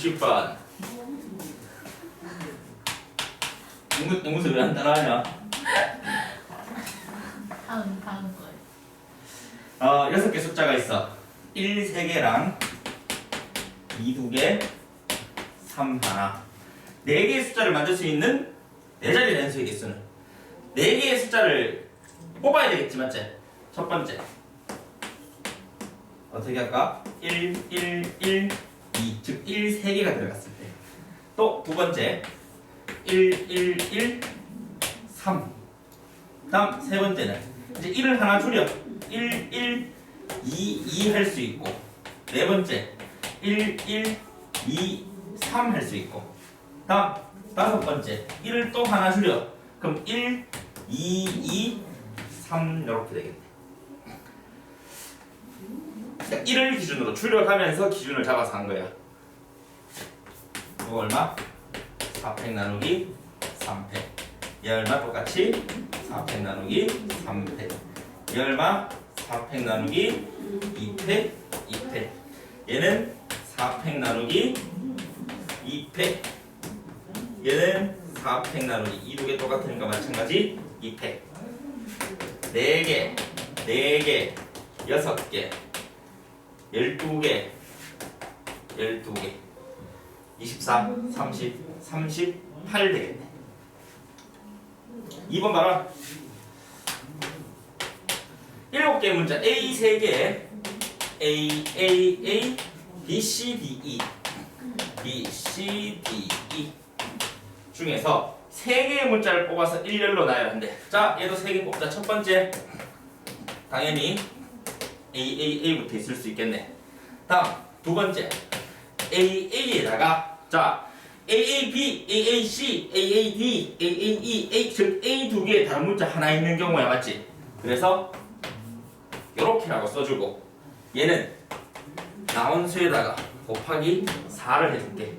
60번. 누구, 누구 소리 안 따라하냐? 다음 다음 거예요. 어, 여섯 개 숫자가 있어. 1, 3개랑 2, 2개, 3 하나. 네 개의 숫자를 만들 수 있는 네 자리 연수의 개수는 네 개의 숫자를 뽑아야 되겠지, 맞지? 첫 번째. 어떻게 할까? 1, 1, 1, 2. 즉, 1, 3개가 들어갔을 때. 또 두 번째. 1, 1, 1, 3. 다음 세 번째는 이제 1을 하나 줄여. 1, 1, 2, 2 할 수 있고. 네 번째. 1, 1, 2, 3 할 수 있고. 다음 다섯 번째. 1을 또 하나 줄여. 그럼 1, 2, 2, 3 이렇게 되겠 네. 1을 기준으로 줄여가면서 기준을 잡아서 한 거야. 이거 얼마? 4팩 나누기 3팩. 얘 얼마 똑같이 4팩 나누기 3팩. 얘 얼마? 4팩 나누기 2팩 2팩. 얘는 4팩 나누기 2팩. 얘는 4팩 나누기 이두개 똑같은 거 마찬가지 2팩. 4개, 4개, 6개, 12개, 12개, 24, 30, 38 되겠네. 2번 봐라. 7개의 문자 A 3개 A A A B C D E B C D E 중에서 3개의 문자를 뽑아서 일렬로 나열한대. 자, 얘도 3개 뽑자. 첫 번째 당연히 A A A부터 있을 수 있겠네. 다음 두 번째 A A에다가 자 A A B A A 즉 A 두 개의 다른 문자 하나 있는 경우야 맞지? 그래서 요렇게라고 써주고 얘는 나온 수에다가 곱하기 4를 해줄게.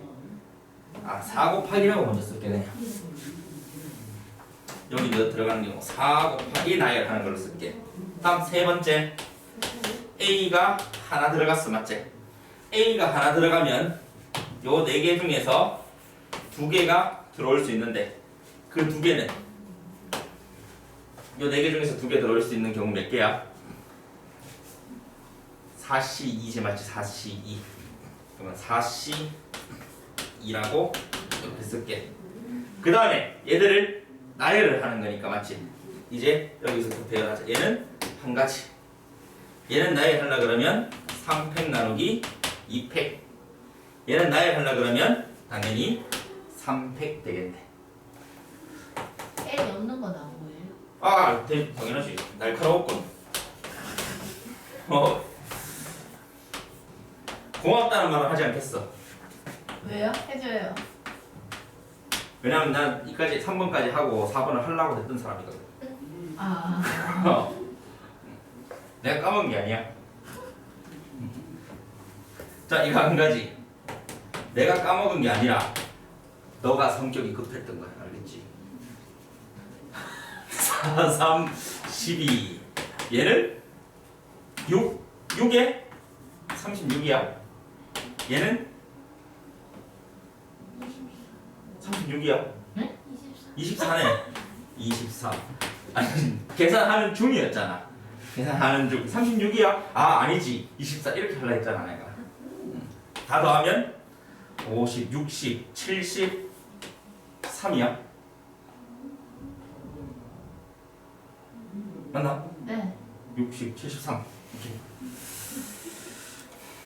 아, 4 곱하기라고 먼저 쓸게 그냥. 여기 너 들어가는 경우 4 곱하기 나열하는 걸로 쓸게. 다음 세 번째 A가 하나 들어갔어 맞지? A가 하나 들어가면 요 네 개 중에서 두 개가 들어올 수 있는데 그 두 개는 요 네 개 중에서 두 개 들어올 수 있는 경우 몇 개야? 4C 2제 맞지? 4C 2 그러면 4C 2라고 이렇게 쓸게 그 다음에 얘들을 나열을 하는 거니까 맞지? 이제 여기서부터 배열하자 얘는 한 가지 얘는 나열 하려 그러면 3팩 나누기 2팩 얘는 나열 하려 그러면 당연히 3팩 되겠네 L이 없는 거 나온 거예요? 아 대- 당연하지 날카로웠군 어 고맙다는 말은 하지 않겠어 왜요? 해줘요. 왜냐면 난 이까지 3번까지 하고 4번을 하려고 했던 사람이거든 아 어. 내가 까먹은 게 아니야. 자, 이거 한 가지. 내가 까먹은 게 아니라 너가 성격이 급했던 거야. 알겠지? 4, 3, 12. 얘는 6, 6에 36이야. 얘는 36이야. 네? 24. 24네. 24. 아니, 계산하는 중이었잖아. 계산하는 중. 36이야? 아, 아니지. 24 이렇게 하려 했잖아, 내가. 음. 다 더하면 50, 60, 70, 3이야. 맞나? 네. 60, 73. 이렇게.